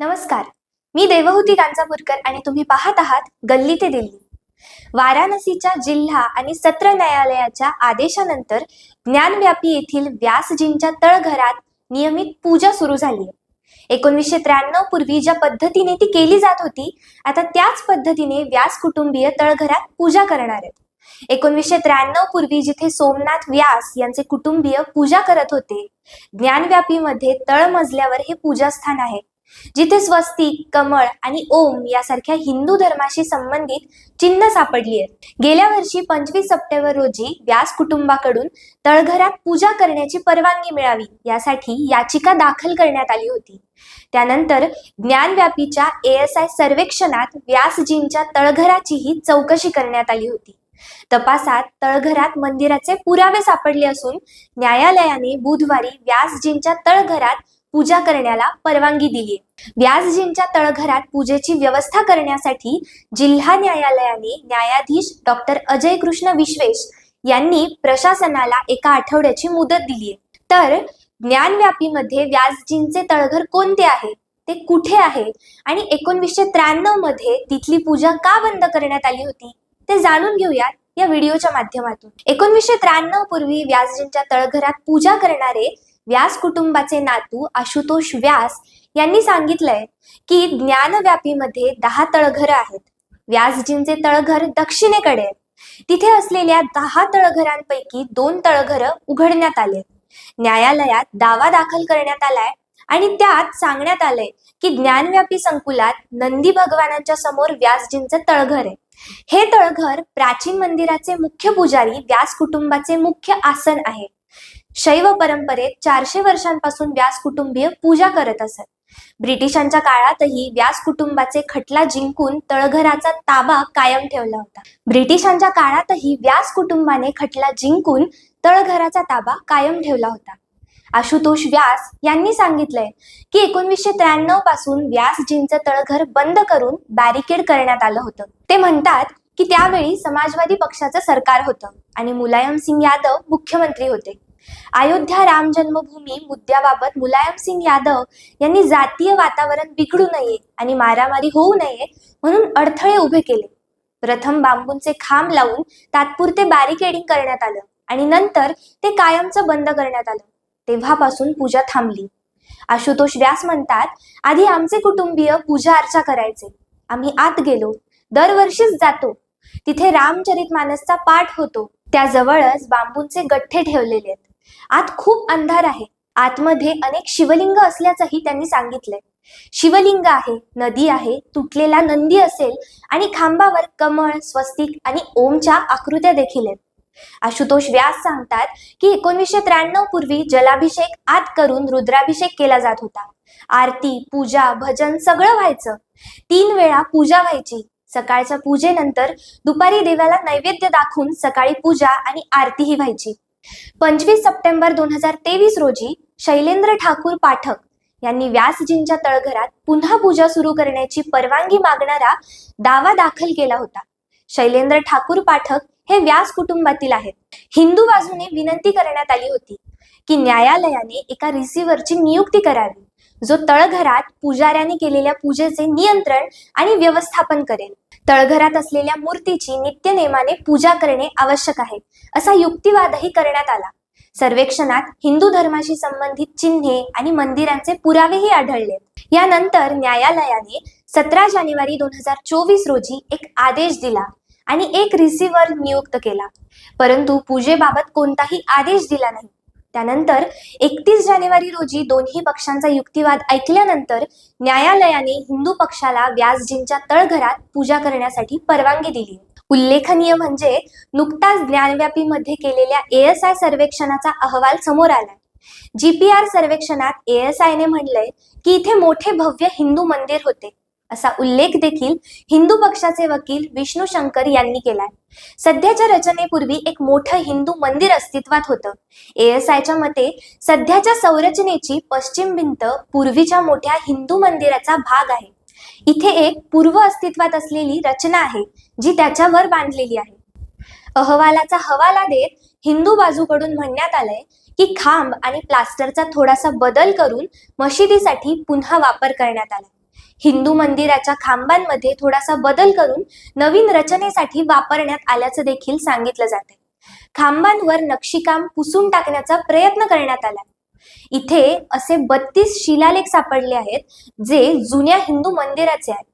नमस्कार. मी देवहूती गांजापूरकर आणि तुम्ही पाहत आहात गल्ली ते दिल्ली. वाराणसीच्या जिल्हा आणि सत्र न्यायालयाच्या आदेशानंतर ज्ञानव्यापी येथील व्यासजींच्या तळघरात नियमित पूजा सुरू झाली आहे. एकोणीसशे त्र्याण्णव पूर्वी ज्या पद्धतीने ती केली जात होती आता त्याच पद्धतीने व्यास कुटुंबीय तळघरात पूजा करणार आहेत. एकोणीसशे त्र्याण्णव पूर्वी जिथे सोमनाथ व्यास यांचे कुटुंबीय पूजा करत होते ज्ञानव्यापीमध्ये तळमजल्यावर हे पूजास्थान आहे. जिथे स्वस्तिक कमळ आणि ओम यासारख्या हिंदू धर्माशी संबंधित चिन्ह सापडली आहेत गेल्या वर्षी पंचवीस सप्टेंबर रोजी व्यास कुटुंबाकडून तळघरात पूजा करण्याची परवानगी मिळावी यासाठी याचिका दाखल करण्यात आली होती. त्यानंतर ज्ञानव्यापीच्या एएसआय सर्वेक्षणात व्यासजींच्या तळघराचीही चौकशी करण्यात आली होती. तपासात तळघरात मंदिराचे पुरावे सापडले असून न्यायालयाने बुधवारी व्यासजींच्या तळघरात पूजा करण्याला परवानगी दिली. व्यासजींच्या तळघरात पूजेची व्यवस्था करण्यासाठी जिल्हा न्यायालयाने न्यायाधीश डॉक्टर अजय कृष्ण विश्वेश यांनी प्रशासनाला एका आठवड्याची मुदत दिली. तर ज्ञानव्यापीमध्ये व्यासजींचे तळघर कोणते आहे? ते कुठे आहे? आणि एकोणवीसशे त्र्याण्णवमध्ये तिथली पूजा का बंद करण्यात आली होती? ते जाणून घेऊयात या व्हिडिओच्या माध्यमातून. एकोणवीसशे त्र्याण्णव पूर्वी व्यासजींच्या तळघरात पूजा करणारे व्यास कुटुंबाचे नातू आशुतोष व्यास यांनी सांगितलंय की ज्ञानव्यापीमध्ये दहा तळघर आहेत. व्यासजींचे तळघर दक्षिणेकडे तिथे असलेल्या दहा तळघरांपैकी दोन तळघर उघडण्यात आले. न्यायालयात दावा दाखल करण्यात आलाय आणि त्यात सांगण्यात आलंय की ज्ञानव्यापी संकुलात नंदी भगवानांच्या समोर व्यासजींचं तळघर आहे. हे तळघर प्राचीन मंदिराचे मुख्य पुजारी व्यास कुटुंबाचे मुख्य आसन आहे. शैव परंपरेत चारशे वर्षांपासून व्यास कुटुंबीय पूजा करत असत. ब्रिटिशांच्या काळातही व्यास कुटुंबाचे खटला जिंकून तळघराचा ताबा कायम ठेवला होता. ब्रिटिशांच्या काळातही व्यास कुटुंबाने खटला जिंकून तळघराचा ताबा कायम ठेवला होता. आशुतोष व्यास यांनी सांगितलंय की एकोणवीसशे त्र्याण्णवपासून व्यासजींचं तळघर बंद करून बॅरिकेड करण्यात आलं होतं. ते म्हणतात की त्यावेळी समाजवादी पक्षाचं सरकार होतं आणि मुलायम सिंग यादव मुख्यमंत्री होते. अयोध्या राम जन्मभूमी मुद्द्याबाबत मुलायम सिंग यादव यांनी जातीय वातावरण बिघडू नये आणि मारामारी होऊ नये म्हणून अडथळे उभे केले. प्रथम बांबूंचे खांब लावून तात्पुरते बॅरिकेडिंग करण्यात आलं आणि नंतर ते कायमचं बंद करण्यात आलं. तेव्हापासून पूजा थांबली. आशुतोष व्यास म्हणतात आधी आमचे कुटुंबीय पूजा अर्चा करायचे. आम्ही आत गेलो. दरवर्षीच जातो. तिथे रामचरित मानसचा पाठ होतो. त्याजवळच बांबूंचे गठ्ठे ठेवलेले आहेत. आत खूप अंधार आहे. आतमध्ये अनेक शिवलिंग असल्याचंही त्यांनी सांगितलंय. शिवलिंग आहे नदी आहे तुटलेला नंदी असेल आणि खांबावर कमळ स्वस्तिक आणि ओमच्या आकृत्या देखील आहेत. आशुतोष व्यास सांगतात की एकोणीसशे त्र्याण्णव पूर्वी जलाभिषेक आत करून रुद्राभिषेक केला जात होता. आरती पूजा भजन सगळं व्हायचं. तीन वेळा पूजा व्हायची. सकाळच्या पूजेनंतर दुपारी देवाला नैवेद्य दाखवून सकाळी पूजा आणि आरतीही व्हायची. पंचवीस सप्टेंबर दोन हजार तेवीस रोजी शैलेंद्र ठाकूर पाठक यांनी व्यासजींच्या तळघरात पुन्हा पूजा सुरू करण्याची परवानगी मागणारा दावा दाखल केला होता. शैलेंद्र ठाकूर पाठक हे व्यास कुटुंबातील आहेत. हिंदू बाजूने विनंती करण्यात आली होती की न्यायालयाने एका रिसिव्हरची नियुक्ती करावी. जो तळघरात पुजाऱ्याने केलेल्या पूजेचे नियंत्रण आणि व्यवस्थापन करेल. तळघरात असलेल्या मूर्तीची नित्यनेमाने पूजा करणे आवश्यक आहे असा युक्तिवादही करण्यात आला. सर्वेक्षणात हिंदू धर्माशी संबंधित चिन्हे आणि मंदिरांचे पुरावेही आढळले. यानंतर न्यायालयाने सतरा जानेवारी दोन हजार चोवीस रोजी एक आदेश दिला आणि एक रिसिव्हर नियुक्त केला. परंतु पूजेबाबत कोणताही आदेश दिला नाही. त्यानंतर एकतीस जानेवारी रोजी दोन्ही पक्षांचा युक्तिवाद ऐकल्यानंतर न्यायालयाने हिंदू पक्षाला व्यासजींच्या तळघरात पूजा करण्यासाठी परवानगी दिली. उल्लेखनीय म्हणजे नुकताच ज्ञानव्यापीमध्ये केलेल्या एएसआय सर्वेक्षणाचा अहवाल समोर आला. जीपीआर सर्वेक्षणात एएसआयने म्हणलंय की इथे मोठे भव्य हिंदू मंदिर होते. असा उल्लेख देखील हिंदू पक्षाचे वकील विष्णू शंकर यांनी केलाय. सध्याच्या रचनेपूर्वी एक मोठं हिंदू मंदिर अस्तित्वात होतं. एएसआयच्या मते सध्याच्या संरचनेची पश्चिम भिंत पूर्वीच्या मोठ्या हिंदू मंदिराचा भाग आहे. इथे एक पूर्व अस्तित्वात असलेली रचना आहे जी त्याच्यावर बांधलेली आहे. अहवालाचा हवाला देत हिंदू बाजूकडून म्हणण्यात आलंय की खांब आणि प्लास्टरचा थोडासा बदल करून मशिदीसाठी पुन्हा वापर करण्यात आला. हिंदू मंदिराच्या खांबांमध्ये थोडासा बदल करून नवीन रचनेसाठी वापरण्यात आल्याचं देखील सांगितलं जाते खांबांवर नक्षीकाम पुसून टाकण्याचा प्रयत्न करण्यात आला. इथे असे बत्तीस शिलालेख सापडले आहेत जे जुन्या हिंदू मंदिराचे आहेत.